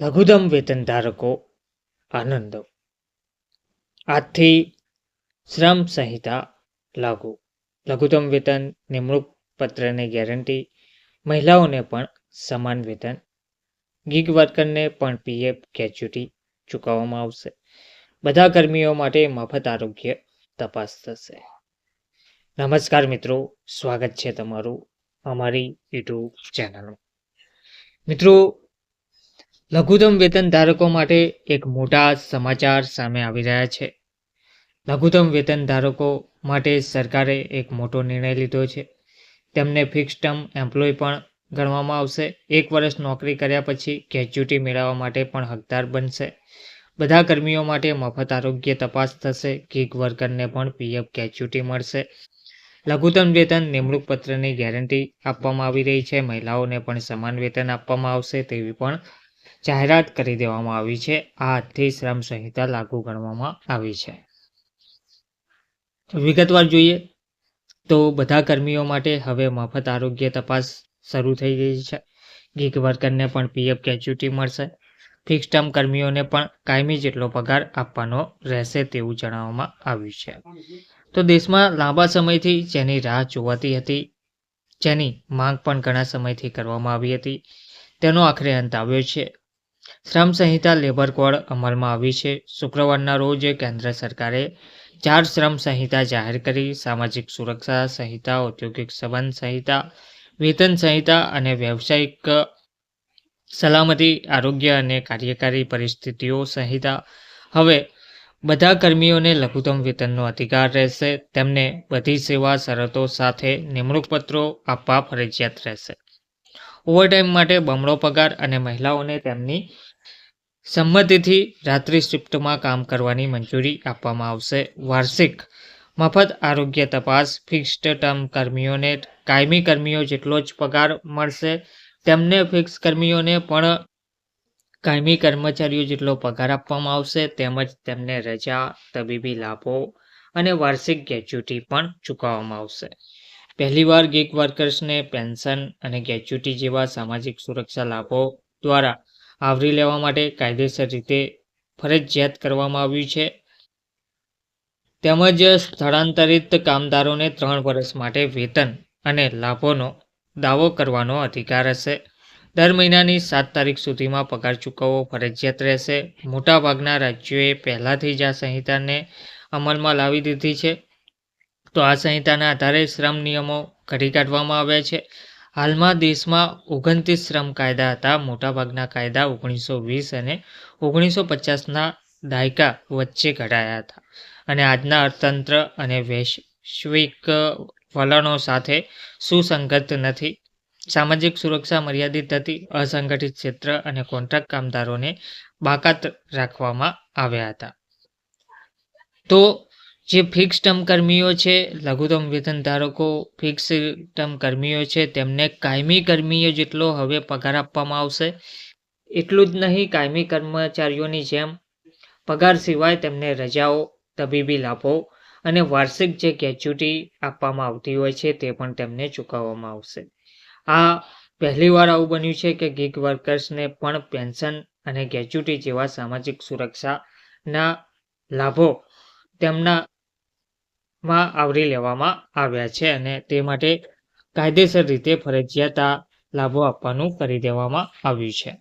લઘુત્તમ વેતન ધારકો આનંદ. આજથી શ્રમ સંહિતા લાગુ. લઘુત્તમ વેતન નિમણૂક પત્રની ગેરંટી મહિલાઓને પણ સમાન વેતન. ગીગ વર્કરને પણ પીએફ ગ્રેચ્યુટી ચૂકવવામાં આવશે. બધા કર્મીઓ માટે મફત આરોગ્ય તપાસ થશે. નમસ્કાર મિત્રો, સ્વાગત છે તમારું અમારી યુટ્યુબ ચેનલમાં. મિત્રો લઘુત્તમ વેતન ધારકો માટે એક મોટા સમાચાર સામે આવી રહ્યા છે. લઘુત્તમ વેતન ધારકો માટે સરકારે એક મોટો નિર્ણય લીધો છે. તેમને ફિક્સ ટર્મ એમ્પ્લોય પણ ગણવામાં આવશે. એક વર્ષ નોકરી કર્યા પછી ગ્રેચ્યુટી મેળવવા માટે પણ હકદાર બનશે. બધા કર્મીઓ માટે મફત આરોગ્ય તપાસ થશે. ગીગ વર્કરને પણ પીએફ ગ્રેચ્યુટી મળશે. લઘુત્તમ વેતન નિમણૂક પત્રની ગેરંટી આપવામાં આવી રહી છે. મહિલાઓને પણ સમાન વેતન આપવામાં આવશે તેવી પણ જાહેરાત કરી દેવામાં આવી છે. આથી શ્રમ સંહિતા લાગુ ગણવામાં આવી છે. વિગતવાર જોઈએ તો બધા કર્મીઓ માટે હવે મફત આરોગ્ય તપાસ શરૂ થઈ ગઈ છે. ગીગ વર્કરને પણ પીએફ ગ્રેચ્યુટી મળશે. ફિક્સ ટર્મ કર્મીઓને પણ કાયમી જેટલો પગાર આપવાનો રહેશે તેવું જણાવવામાં આવ્યું છે. તો દેશમાં લાંબા સમયથી જેની રાહ જોવાતી હતી, જેની માંગ પણ ઘણા સમયથી કરવામાં આવી હતી, તેનો આખરે અંત આવ્યો છે. શ્રમ સંહિતા લેબર કોડ અમલમાં આવી છે. શુક્રવારના રોજ કેન્દ્ર સરકારે ચાર શ્રમ સંહિતા જાહેર કરી. સામાજિક સુરક્ષા સંહિતા, ઔદ્યોગિક સંબંધ સંહિતા, વેતન સંહિતા અને વ્યવસાયિક સલામતી, આરોગ્ય અને કાર્યકારી પરિસ્થિતિઓ સંહિતા. હવે, બધા કર્મીઓને લઘુત્તમ વેતનનો અધિકાર રહેશે. તેમને બધી સેવા શરતો સાથે નિમણૂક પત્રો આપવા ફરજિયાત રહેશે. ઓવરટાઈમ માટે બમણો પગાર અને મહિલાઓને તેમની સંમતિથી રાત્રિ શિફ્ટમાં કામ કરવાની મંજૂરી આપવામાં આવશે. વાર્ષિક મફત આરોગ્ય તપાસ ફિક્સ્ડ ટર્મ કર્મીઓને કાયમી કર્મીઓ જેટલો જ પગાર મળશે, તેમને ફિક્સ કર્મીઓને પણ કાયમી કર્મચારીઓ જેટલો પગાર આપવામાં આવશે, તેમજ તેમને રજા, તબીબી લાભો અને વાર્ષિક ગ્રેચ્યુટી પણ ચૂકવવામાં આવશે. પહેલીવાર ગીગ વર્કર્સને પેન્શન અને ગેચ્યુટી જેવા સામાજિક સુરક્ષા લાભો દ્વારા આવરી લેવા માટે કાયદેસર રીતે ફરજિયાત કરવામાં આવ્યું છે. તેમજ સ્થળાંતરિત કામદારોને ત્રણ વર્ષ માટે વેતન અને લાભોનો દાવો કરવાનો અધિકાર હશે. દર મહિનાની સાત તારીખ સુધીમાં પગાર ચૂકવવો ફરજિયાત રહેશે. મોટાભાગના રાજ્યોએ પહેલાંથી જ આ સંહિતાને અમલમાં લાવી દીધી છે. તો આ સંહિતાના આધારે શ્રમ નિયમો ઘડી કાઢવામાં આવ્યા છે. હાલમાં દેશમાં ઓગણત્રીસ શ્રમ કાયદા હતા. મોટાભાગના કાયદા ઓગણીસો વીસ અને ઓગણીસો પચાસના દાયકા વચ્ચે ઘડાયા હતા. અને આજના અર્થતંત્ર અને વૈશ્વિક વલણો સાથે સુસંગત નથી. સામાજિક સુરક્ષા મર્યાદિત હતી. અસંગઠિત ક્ષેત્ર અને કોન્ટ્રાક્ટ કામદારોને બાકાત રાખવામાં આવ્યા હતા. તો જે ફિક્સ ટર્મ કર્મીઓ છે, લઘુત્તમ વેતન ધારકો ફિક્સ ટર્મ કર્મીઓ છે, તેમને કાયમી કર્મીઓ જેટલો હવે પગાર આપવામાં આવશે, એટલું જ નહીં, કાયમી કર્મચારીઓની જેમ પગાર સિવાય તેમને રજાઓ, તબીબી લાભો અને વાર્ષિક જે ગ્રેચ્યુટી આપવામાં આવતી હોય છે, તે પણ તેમને ચૂકવવામાં આવશે. આ પહેલીવાર આવું બન્યું છે કે ગીગ વર્કર્સને પણ પેન્શન અને ગ્રેચ્યુટી જેવા સામાજિક સુરક્ષાના લાભો તેમના માં આવરી લેવામાં આવ્યા છે અને તે માટે કાયદેસર રીતે ફરજિયાત લાભો આપવાનું કરી દેવામાં આવ્યું છે.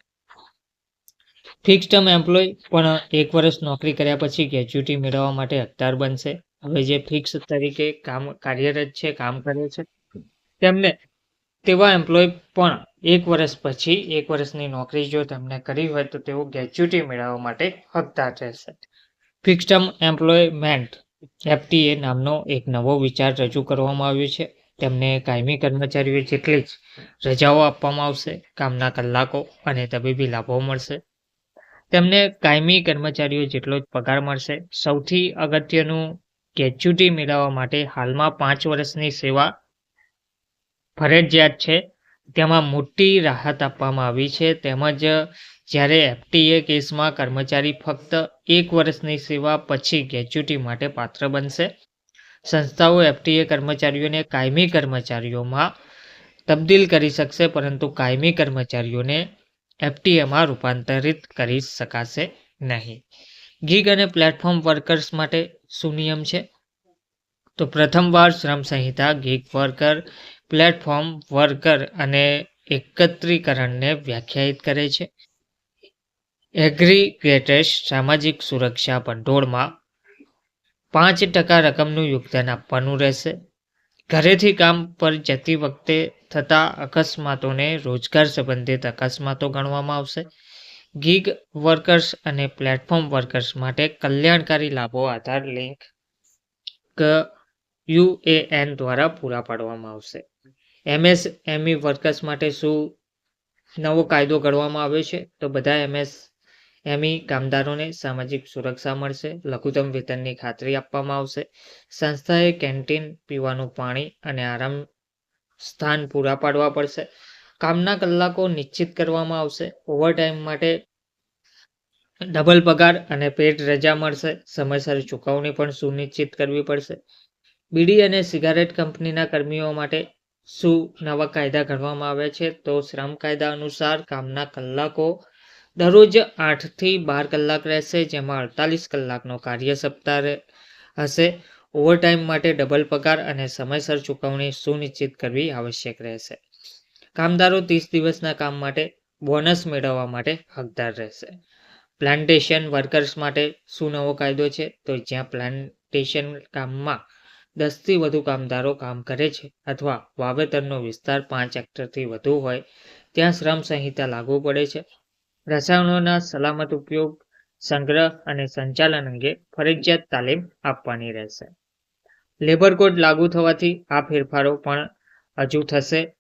ફિક્સ ટર્મ એમ્પ્લોય પણ એક વર્ષ નોકરી કર્યા પછી ગ્રેજ્યુટી મેળવવા માટે હકદાર બનશે. હવે જે ફિક્સ તરીકે કામ કાર્યરત છે, કામ કરે છે, તેમને તેવા એમ્પ્લોય પણ એક વર્ષ પછી એક વર્ષની નોકરી જો તેમને કરી હોય તો તેઓ ગ્રેજ્યુટી મેળવવા માટે હકદાર રહેશે. ફિક્સ ટર્મ એમ્પ્લોયમેન્ટ એફટીએ નામનો એક નવો વિચાર રજૂ કરવામાં આવ્યો છે. તેમને કાયમી કર્મચારીઓ જેટલી જ રજાઓ આપવામાં આવશે, કામના કલાકો અને તબીબી લાભો મળશે. તેમને કાયમી કર્મચારીઓ જેટલો જ પગાર મળશે. સૌથી અગત્યનું ગ્રેચ્યુટી મેળવવા માટે હાલમાં પાંચ વર્ષની સેવા ફરજિયાત છે. તેમાં મોટી રાહત આપવામાં આવી છે. તેમજ જ્યારે એફટીએ કેસમાં કર્મચારી ફક્ત એક વર્ષની સેવા પછી ગ્રેચ્યુટી માટે પાત્ર બનશે. સંસ્થાઓ એફટીએ કર્મચારીઓને કાયમી કર્મચારીઓમાં તબદીલ કરી શકશે, પરંતુ કાયમી કર્મચારીઓને એફટીએમાં રૂપાંતરિત કરી શકાશે નહીં. ગીગ અને પ્લેટફોર્મ વર્કર્સ માટે શું નિયમ છે? તો પ્રથમવાર શ્રમ સંહિતા ગીગ વર્કર પ્લેટફોર્મ વર્કર અને એકત્રીકરણને વ્યાખ્યાયિત કરે છે. એગ્રીગેટેડ સામાજિક સુરક્ષા ભંડોળમાં પાંચ ટકા રકમનું યોગદાન આપવાનું રહેશે. ઘરેથી કામ પર જતી વખતે થતા અકસ્માતોને રોજગાર સંબંધિત અકસ્માતો ગણવામાં આવશે. ગીગ વર્કર્સ અને પ્લેટફોર્મ વર્કર્સ માટે કલ્યાણકારી લાભો આધાર લિંક યુએએન દ્વારા પૂરા પાડવામાં આવશે. એમએસએમઈ વર્કર્સ માટે શું નવો કાયદો ઘડવામાં આવ્યો છે? તો બધા એમએસ એમઈ કામદારોને સામાજિક સુરક્ષા મળશે, લઘુત્તમ વેતનની ખાતરી આપવામાં આવશે. સંસ્થાએ કેન્ટીન પીવાનું પાણી અને આરામ સ્થાન પૂરા પાડવા પડશે. કામના કલાકો નિશ્ચિત કરવામાં આવશે. ઓવરટાઈમ માટે ડબલ પગાર અને પેટ રજા મળશે. સમયસર ચૂકવણી પણ સુનિશ્ચિત કરવી પડશે. બીડી અને સિગારેટ કંપનીના કર્મીઓ માટે શું નવા કાયદા ઘડવામાં આવ્યા છે? તો શ્રમ કાયદા અનુસાર કામના કલાકો દરરોજ આઠથી બાર કલાક રહેશે, જેમાં અડતાલીસ કલાકનો કાર્ય સપ્તાહ હશે. ઓવરટાઈમ માટે ડબલ પગાર અને સમયસર ચૂકવણી સુનિશ્ચિત કરવી આવશ્યક રહેશે. કામદારો ત્રીસ દિવસના કામ માટે બોનસ મેળવવા માટે હકદાર રહેશે. પ્લાન્ટેશન વર્કર્સ માટે શું નવો કાયદો છે? તો જ્યાં પ્લાન્ટેશન કામમાં દસથી વધુ કામદારો કામ કરે છે અથવા વાવેતરનો વિસ્તાર પાંચ હેક્ટરથી વધુ હોય, ત્યાં શ્રમ સંહિતા લાગુ પડે છે. રસાયણોના સલામત ઉપયોગ, સંગ્રહ અને સંચાલન અંગે ફરજિયાત તાલીમ આપવાની રહેશે. લેબર કોડ લાગુ થવાથી આ ફેરફારો પણ હજુ થશે.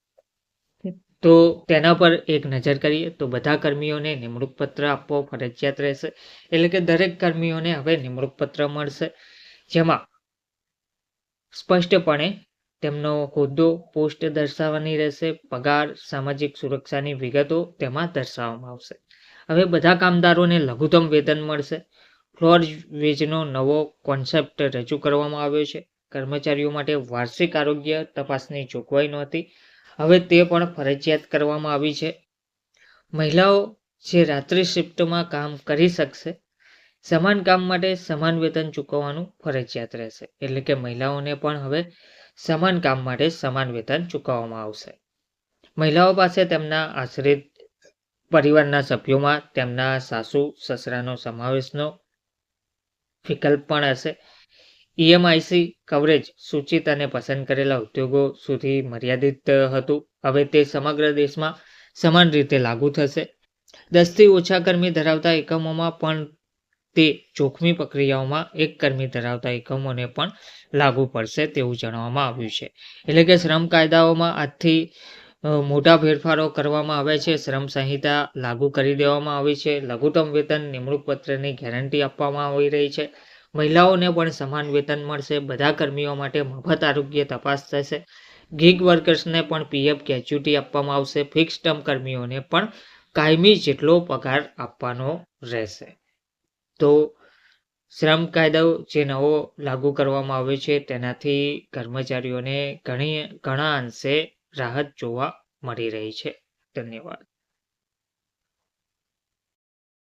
તો તેના પર એક નજર કરીએ તો બધા કર્મીઓને નિમણૂક પત્ર આપવો ફરજિયાત રહેશે. એટલે કે દરેક કર્મીઓને હવે નિમણૂક પત્ર મળશે. જેમાં સ્પષ્ટપણે તેમનો હોદ્દો પોસ્ટ દર્શાવવાની રહેશે, પગાર, સામાજિક સુરક્ષાની વિગતો તેમાં દર્શાવવામાં આવશે. હવે બધા કામદારોને લઘુત્તમ વેતન મળશે. ફ્લોર વેજનો નવો કોન્સેપ્ટ રજૂ કરવામાં આવ્યો છે. કર્મચારીઓ માટે વાર્ષિક આરોગ્ય તપાસની જોગવાઈ નહોતી. હવે તે પણ ફરજિયાત કરવામાં આવી છે. મહિલાઓ જે રાત્રિ શિફ્ટમાં કામ કરી શકશે, સમાન કામ માટે સમાન વેતન ચૂકવવાનું ફરજિયાત રહેશે. એટલે કે મહિલાઓને પણ હવે સમાન કામ માટે સમાન વેતન ચૂકવવામાં આવશે. મહિલાઓ પાસે તેમના આશ્રિત પરિવારના સભ્યોમાં તેમના સાસુ, સસરાનો સમાવેશનો વિકલ્પ પણ હશે. ઈએમઆઈસી કવરેજ સૂચિત અને પસંદ કરેલા ઉદ્યોગો સુધી મર્યાદિત હતું. હવે તે સમગ્ર દેશમાં સમાન રીતે લાગુ થશે. દસથી ઓછા કર્મી ધરાવતા એકમોમાં પણ તે જોખમી પ્રક્રિયાઓમાં એક કર્મી ધરાવતા એકમોને પણ લાગુ પડશે તેવું જણાવવામાં આવ્યું છે. એટલે કે શ્રમ કાયદાઓમાં આજથી મોટા ફેરફારો કરવામાં આવ્યા છે. શ્રમ સંહિતા લાગુ કરી દેવામાં આવી છે. લઘુત્તમ વેતન નિમણૂક પત્રની ગેરંટી આપવામાં આવી રહી છે. મહિલાઓને પણ સમાન વેતન મળશે. બધા કર્મીઓ માટે મફત આરોગ્ય તપાસ થશે. ગીગ વર્કર્સને પણ પીએફ ગ્રેચ્યુટી આપવામાં આવશે. ફિક્સ ટર્મ કર્મીઓને પણ કાયમી જેટલો પગાર આપવાનો રહેશે. તો શ્રમ કાયદો જે નવો લાગુ કરવામાં આવ્યો છે, તેનાથી કર્મચારીઓને ઘણી, ઘણા અંશે રાહત જોવા મળી રહી છે. ધન્યવાદ.